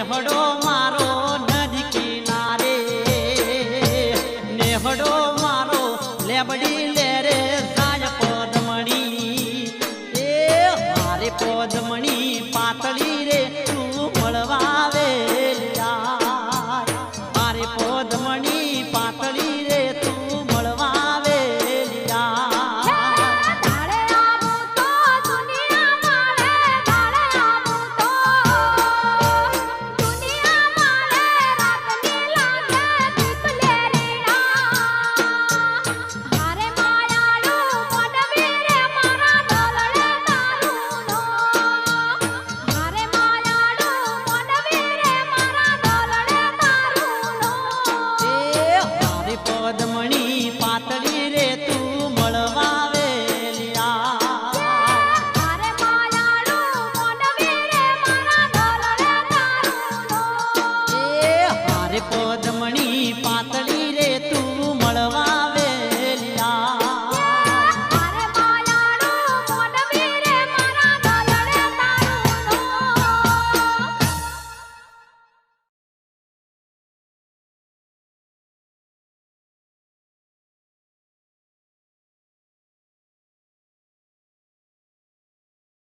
નેહડો મારો નદી કિનારે નેહડો મારો લેબડી લેરે જાય પદમણી. એ મારે પદમણી